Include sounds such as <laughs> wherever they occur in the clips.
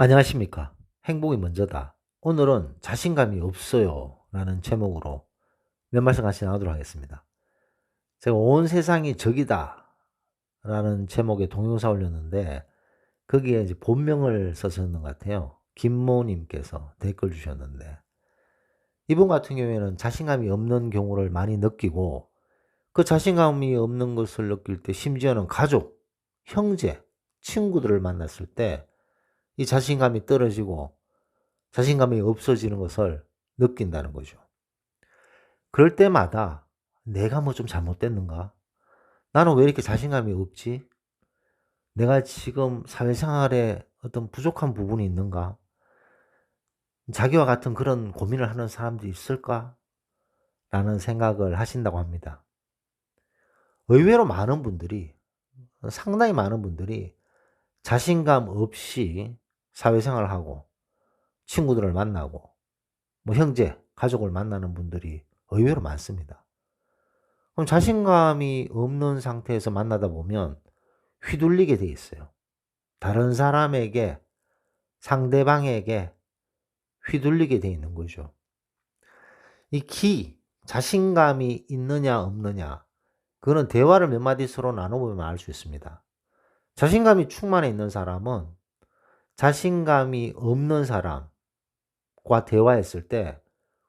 안녕하십니까. 행복이 먼저다. 오늘은 자신감이 없어요. 라는 제목으로 몇 말씀 같이 나누도록 하겠습니다. 제가 온 세상이 적이다. 라는 제목의 동영상 올렸는데, 거기에 이제 본명을 써서는 것 같아요. 김모님께서 댓글 주셨는데, 이분 같은 경우에는 자신감이 없는 경우를 많이 느끼고, 그 자신감이 없는 것을 느낄 때, 심지어는 가족, 형제, 친구들을 만났을 때, 이 자신감이 떨어지고 자신감이 없어지는 것을 느낀다는 거죠. 그럴 때마다 내가 뭐 좀 잘못됐는가? 나는 왜 이렇게 자신감이 없지? 내가 지금 사회생활에 어떤 부족한 부분이 있는가? 자기와 같은 그런 고민을 하는 사람들이 있을까? 라는 생각을 하신다고 합니다. 의외로 많은 분들이, 상당히 많은 분들이 자신감 없이 사회생활을 하고 친구들을 만나고 뭐 형제, 가족을 만나는 분들이 의외로 많습니다. 그럼 자신감이 없는 상태에서 만나다 보면 휘둘리게 돼 있어요. 다른 사람에게, 상대방에게 휘둘리게 돼 있는 거죠. 이 기, 자신감이 있느냐, 없느냐, 그거는 대화를 몇 마디 서로 나눠보면 알 수 있습니다. 자신감이 충만해 있는 사람은 자신감이 없는 사람과 대화했을 때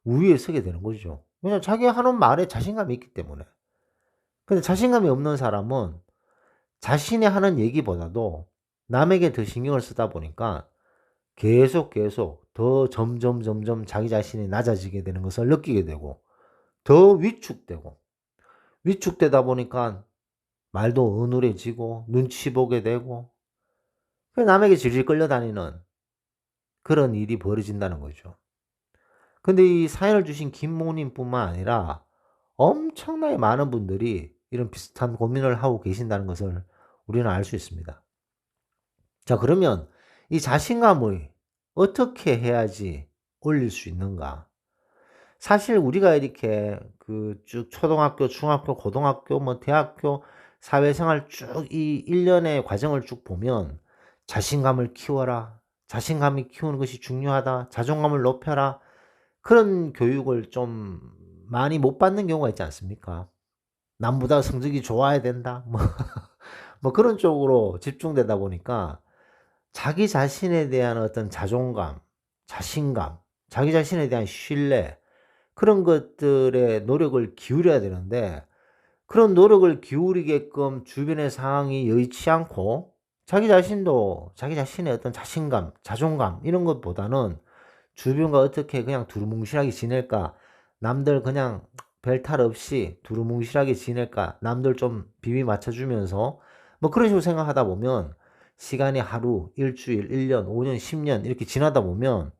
우위에 서게 되는 거죠. 왜냐면 자기 하는 말에 자신감이 있기 때문에. 근데 자신감이 없는 사람은 자신이 하는 얘기보다도 남에게 더 신경을 쓰다 보니까 계속 계속 더 점점 점점 자기 자신이 낮아지게 되는 것을 느끼게 되고 더 위축되고 위축되다 보니까 말도 어눌해지고 눈치 보게 되고 남에게 질질 끌려다니는 그런 일이 벌어진다는 거죠. 근데 이 사연을 주신 김모님뿐만 아니라 엄청나게 많은 분들이 이런 비슷한 고민을 하고 계신다는 것을 우리는 알 수 있습니다. 자, 그러면 이 자신감을 어떻게 해야지 올릴 수 있는가? 사실 우리가 이렇게 그 쭉 초등학교, 중학교, 고등학교, 뭐 대학교 사회생활 쭉 이 일련의 과정을 쭉 보면 자신감을 키워라. 자신감이 키우는 것이 중요하다. 자존감을 높여라. 그런 교육을 좀 많이 못 받는 경우가 있지 않습니까? 남보다 성적이 좋아야 된다. <laughs> 뭐, 뭐 그런 쪽으로 집중되다 보니까 자기 자신에 대한 어떤 자존감, 자신감, 자기 자신에 대한 신뢰, 그런 것들에 노력을 기울여야 되는데 그런 노력을 기울이게끔 주변의 상황이 여의치 않고 자기 자신도 자기 자신의 어떤 자신감, 자존감 이런 것보다는 주변과 어떻게 그냥 두루뭉실하게 지낼까 남들 그냥 별 탈 없이 두루뭉실하게 지낼까 남들 좀 비비 맞춰주면서 뭐 그런 식으로 생각하다 보면 시간이 하루, 일주일, 1년, 5년, 10년 이렇게 지나다 보면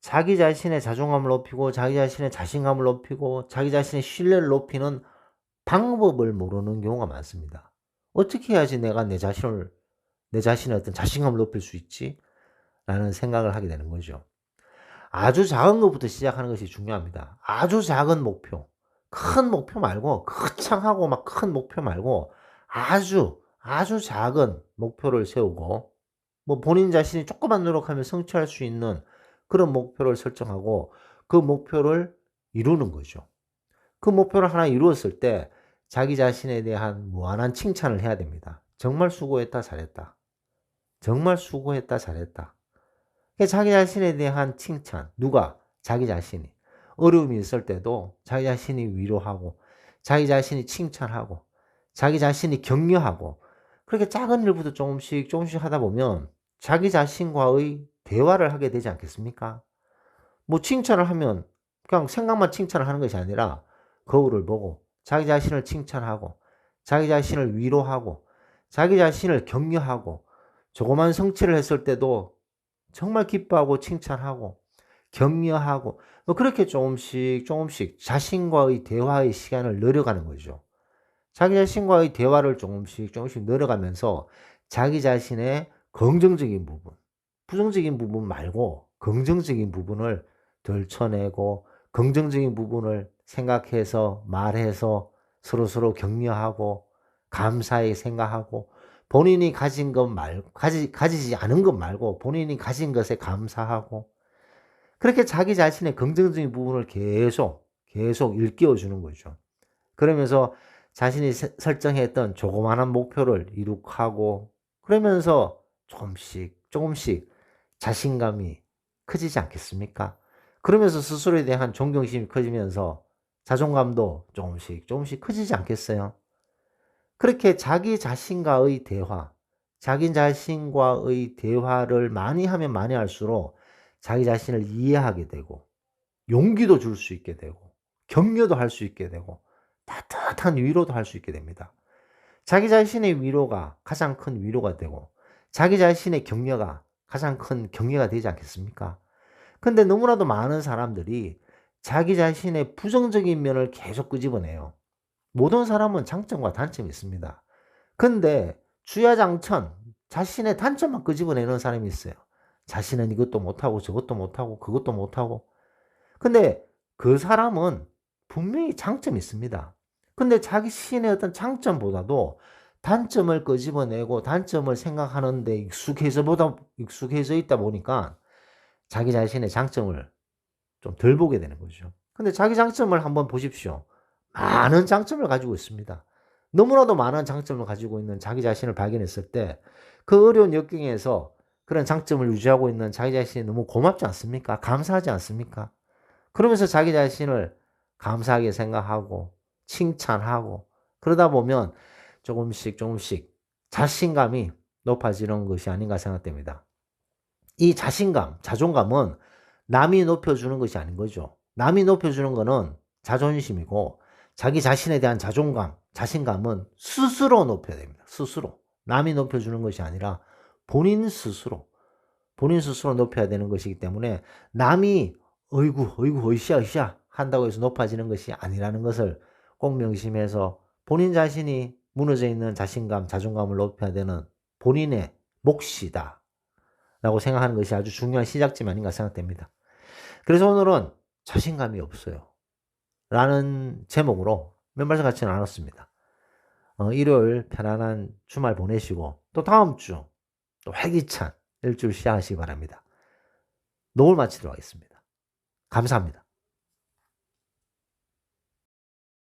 자기 자신의 자존감을 높이고 자기 자신의 자신감을 높이고 자기 자신의 신뢰를 높이는 방법을 모르는 경우가 많습니다. 어떻게 해야지 내가 내 자신을, 내 자신의 어떤 자신감을 높일 수 있지? 라는 생각을 하게 되는 거죠. 아주 작은 것부터 시작하는 것이 중요합니다. 아주 작은 목표. 큰 목표 말고, 거창하고 막 큰 목표 말고, 아주, 아주 작은 목표를 세우고, 뭐 본인 자신이 조금만 노력하면 성취할 수 있는 그런 목표를 설정하고, 그 목표를 이루는 거죠. 그 목표를 하나 이루었을 때 자기 자신에 대한 무한한 칭찬을 해야 됩니다. 정말 수고했다, 잘했다. 정말 수고했다, 잘했다. 자기 자신에 대한 칭찬. 누가? 자기 자신이. 어려움이 있을 때도 자기 자신이 위로하고, 자기 자신이 칭찬하고, 자기 자신이 격려하고, 그렇게 작은 일부터 조금씩 조금씩 하다 보면 자기 자신과의 대화를 하게 되지 않겠습니까? 뭐 칭찬을 하면 그냥 생각만 칭찬을 하는 것이 아니라 거울을 보고 자기 자신을 칭찬하고 자기 자신을 위로하고 자기 자신을 격려하고 조그만 성취를 했을 때도 정말 기뻐하고 칭찬하고 격려하고 뭐 그렇게 조금씩 조금씩 자신과의 대화의 시간을 늘려가는 거죠. 자기 자신과의 대화를 조금씩 조금씩 늘어가면서 자기 자신의 긍정적인 부분, 부정적인 부분 말고 긍정적인 부분을 덜쳐내고 긍정적인 부분을 생각해서 말해서 서로서로 격려하고 감사히 생각하고 본인이 가진 것 말고, 가지, 가지지 않은 것 말고 본인이 가진 것에 감사하고 그렇게 자기 자신의 긍정적인 부분을 계속, 계속 일깨워 주는 거죠. 그러면서 자신이 세- 설정했던 조그마한 목표를 이룩하고 그러면서 조금씩, 조금씩 자신감이 커지지 않겠습니까? 그러면서 스스로에 대한 존경심이 커지면서 자존감도 조금씩, 조금씩 커지지 않겠어요? 그렇게 자기 자신과의 대화, 자기 자신과의 대화를 많이 하면 많이 할수록 자기 자신을 이해하게 되고, 용기도 줄 수 있게 되고, 격려도 할 수 있게 되고, 따뜻한 위로도 할 수 있게 됩니다. 자기 자신의 위로가 가장 큰 위로가 되고, 자기 자신의 격려가 가장 큰 격려가 되지 않겠습니까? 근데 너무나도 많은 사람들이 자기 자신의 부정적인 면을 계속 끄집어내요. 모든 사람은 장점과 단점이 있습니다. 근데 주야장천 자신의 단점만 끄집어내는 사람이 있어요. 자신은 이것도 못하고 저것도 못하고 그것도 못하고. 근데 그 사람은 분명히 장점이 있습니다. 근데 자기 신의 어떤 장점보다도 단점을 끄집어내고 단점을 생각하는데 익숙해서 보다 익숙해져 있다 보니까 자기 자신의 장점을 좀 덜 보게 되는 거죠. 근데 자기 장점을 한번 보십시오. 많은 장점을 가지고 있습니다. 너무나도 많은 장점을 가지고 있는 자기 자신을 발견했을 때 그 어려운 역경에서 그런 장점을 유지하고 있는 자기 자신이 너무 고맙지 않습니까? 감사하지 않습니까? 그러면서 자기 자신을 감사하게 생각하고 칭찬하고 그러다 보면 조금씩 조금씩 자신감이 높아지는 것이 아닌가 생각됩니다. 이 자신감, 자존감은 남이 높여주는 것이 아닌 거죠. 남이 높여주는 거는 자존심이고 자기 자신에 대한 자존감, 자신감은 스스로 높여야 됩니다. 스스로. 남이 높여주는 것이 아니라 본인 스스로. 본인 스스로 높여야 되는 것이기 때문에 남이 어이구, 어이구, 어이샤, 어이샤 한다고 해서 높아지는 것이 아니라는 것을 꼭 명심해서 본인 자신이 무너져 있는 자신감, 자존감을 높여야 되는 본인의 몫이다. 라고 생각하는 것이 아주 중요한 시작점 아닌가 생각됩니다. 그래서 오늘은 자신감이 없어요. 라는 제목으로 멤버스 같이 나눴습니다. 어, 일요일 편안한 주말 보내시고 또 다음 주 또 활기찬 일주일 시작하시기 바랍니다. 노을 마치도록 하겠습니다. 감사합니다.